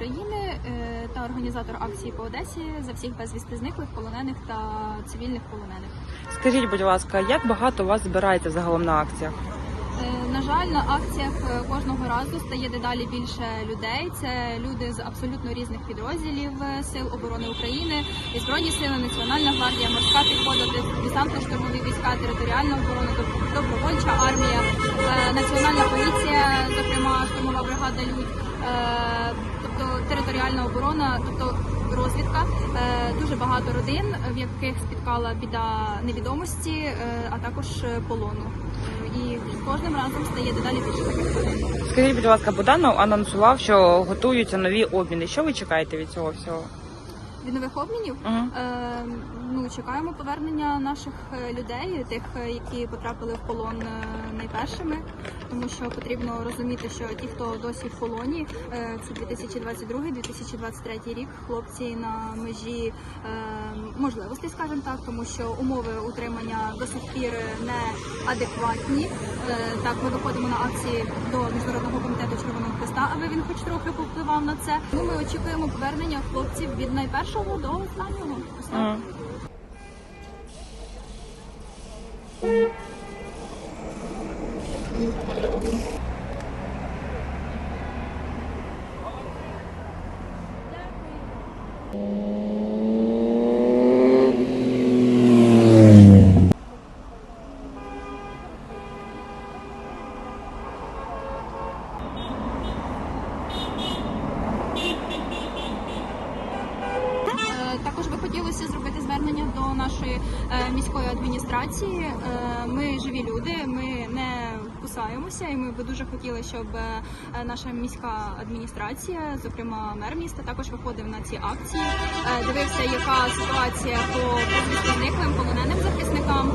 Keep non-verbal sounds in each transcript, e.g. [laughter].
України е, та організатор акції по Одесі за всіх безвісти зниклих полонених та цивільних полонених. Скажіть, будь ласка, як багато у вас збирається загалом на акціях? Е, На жаль, на акціях е, кожного разу стає дедалі більше людей. Це люди з абсолютно різних підрозділів сил оборони України, і збройні сили, Національна гвардія, морська піхота, десантно-штурмові війська, територіальна оборона, добровольча армія, національна поліція, зокрема штурмова бригада Людь, тобто територіальна оборона, тобто розвідка. Е, Дуже багато родин, в яких спіткала біда невідомості, е, а також е, полону. І кожним разом стає дедалі більше таких родин. Скажіть, будь ласка, Буданов анонсував, що готуються нові обміни. Що ви чекаєте від цього всього? Від нових обмінів Угу. е, ну чекаємо повернення наших е, людей, тих, е, які потрапили в полон е, найпершими, тому що потрібно розуміти, що ті, хто досі в полоні, це 2022-2023 рік. Хлопці на межі можливостей, скажімо так, тому що умови утримання до сих пір не адекватні. Е, так, ми виходимо на акції до міжнародного комітету Червоного Христа, аби він хоч трохи повпливав на це. Ну, ми очікуємо повернення хлопців від найпершого до останнього. Ось так. Е, Також би хотілося зробити звернення до нашої е, міської адміністрації. Е, Ми живі люди, ми не кусаємося, і ми би дуже хотіли, щоб е, наша міська адміністрація, зокрема мер міста, також виходив на ці акції, дивився, яка ситуація по зниклим полоненим захисникам.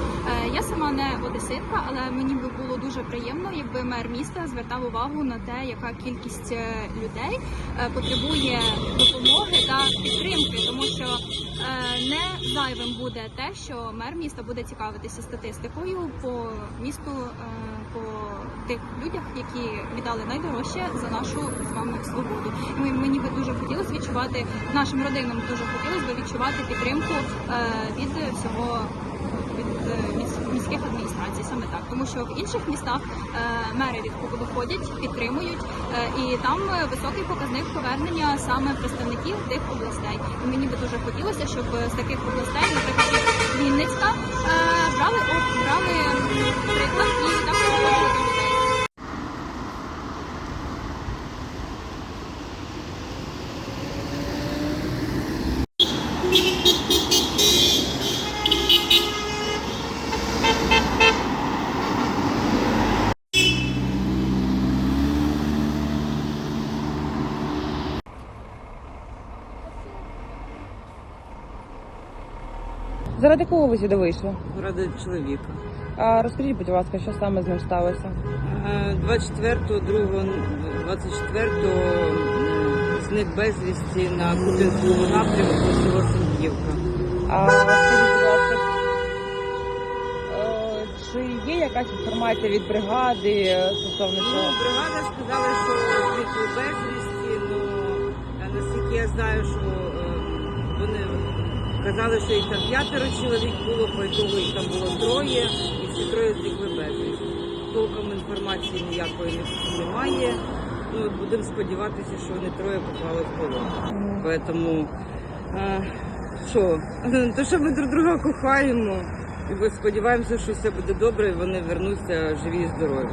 Я сама не одеситка, але мені би було дуже приємно, якби мер міста звертав увагу на те, яка кількість людей потребує допомоги зайвим буде те, що мер міста буде цікавитися статистикою по місту, е, по тих людях, які віддали найдорожче за нашу з вами свободу. Ми- мені би дуже хотілося відчувати нашим родинам дуже хотілося б відчувати підтримку е, від всього від е, міських адміністрацій, саме так, тому що в інших містах е, мери від виходять, підтримують, е, і там високий показник повернення саме представників тих областей. І мені би дуже хотілося, щоб з таких областей, наприклад, Вінницька, брали брали приклад і також виходили до людей. Заради кого ви сюди вийшли? Ради чоловіка. А розкажіть, будь ласка, що саме з ним сталося? Е, 24-го, 2-го, 24-го е, зник безвісті на Купінському напрямку село Сенківка. А скажіть, будь ласка, е, чи є якась інформація від бригади е, стосовно Ну, бригада сказала, що зникли безвісті, ну а наскільки я знаю, що казали, що їх там п'ятеро чоловік було, по ітогу їх там було троє, і всі троє зникли безвісті. Толком інформації ніякої немає. Ну, будемо сподіватися, що вони троє попали в полон. Поэтому е, що, [laughs] то що ми друг друга кохаємо, і ми сподіваємося, що все буде добре, і вони вернуться живі і здорові.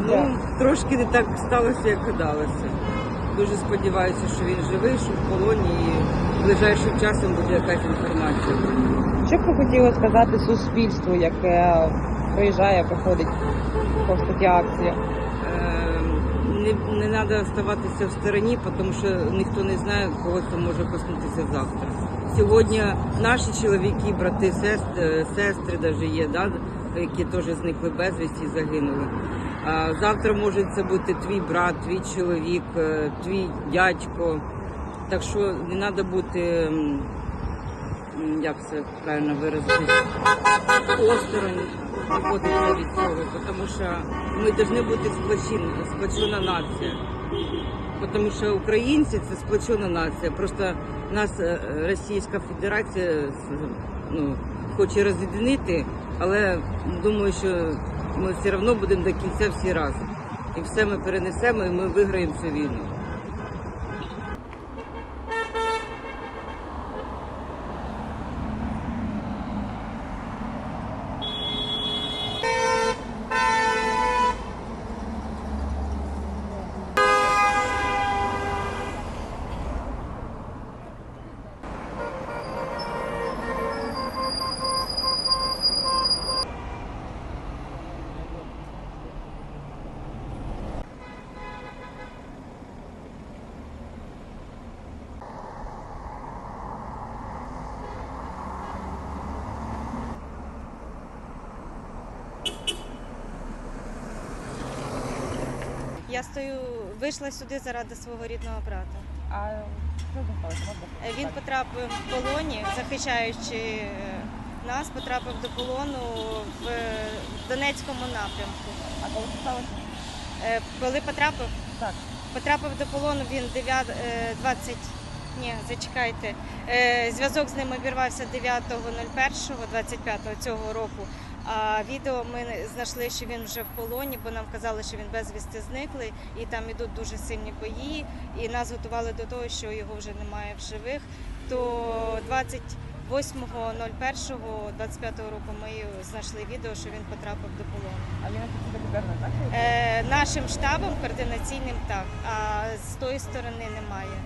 Ну, трошки не так сталося, як гадалося. Дуже сподіваюся, що він живий, що в полоні і ближайшим часом буде якась інформація. Що б ви хотіли сказати суспільству, яке приїжджає, проходить повз такі акції? Е, Не, не треба оставатися в стороні, тому що ніхто не знає, кого це може коснутися завтра. Сьогодні наші чоловіки, брати, сестри, сестри навіть є, да, які теж зникли безвісті і загинули. А завтра може це бути твій брат, твій чоловік, е, твій дядько. Так що не треба бути, як це правильно виразити, осторонь знаходитися від цього, тому що ми повинні бути сплочена, сплочена нація. Тому що українці це сплочена нація. Просто нас е, Російська Федерація ну, хоче роз'єднати, але думаю, що ми все одно будемо до кінця всі разом. І все ми перенесемо, і ми виграємо цю війну. Я стою, вийшла сюди заради свого рідного брата. А що сталося? Е, Він потрапив в полоні, захищаючи е, нас, потрапив до полону в Донецькому напрямку. А коли це сталося? Е, Коли потрапив, Так. потрапив до полону, він 9, е, 20, ні, зачекайте. Е, Зв'язок з ним обірвався 9.01.25 цього року. А відео ми знайшли, що він вже в полоні, бо нам казали, що він безвісти зниклий, і там ідуть дуже сильні бої. І нас готували до того, що його вже немає в живих. То 28.01.25 року ми знайшли відео, що він потрапив до полону. А він популярний, так? Е, нашим штабом координаційним так, а з тої сторони немає.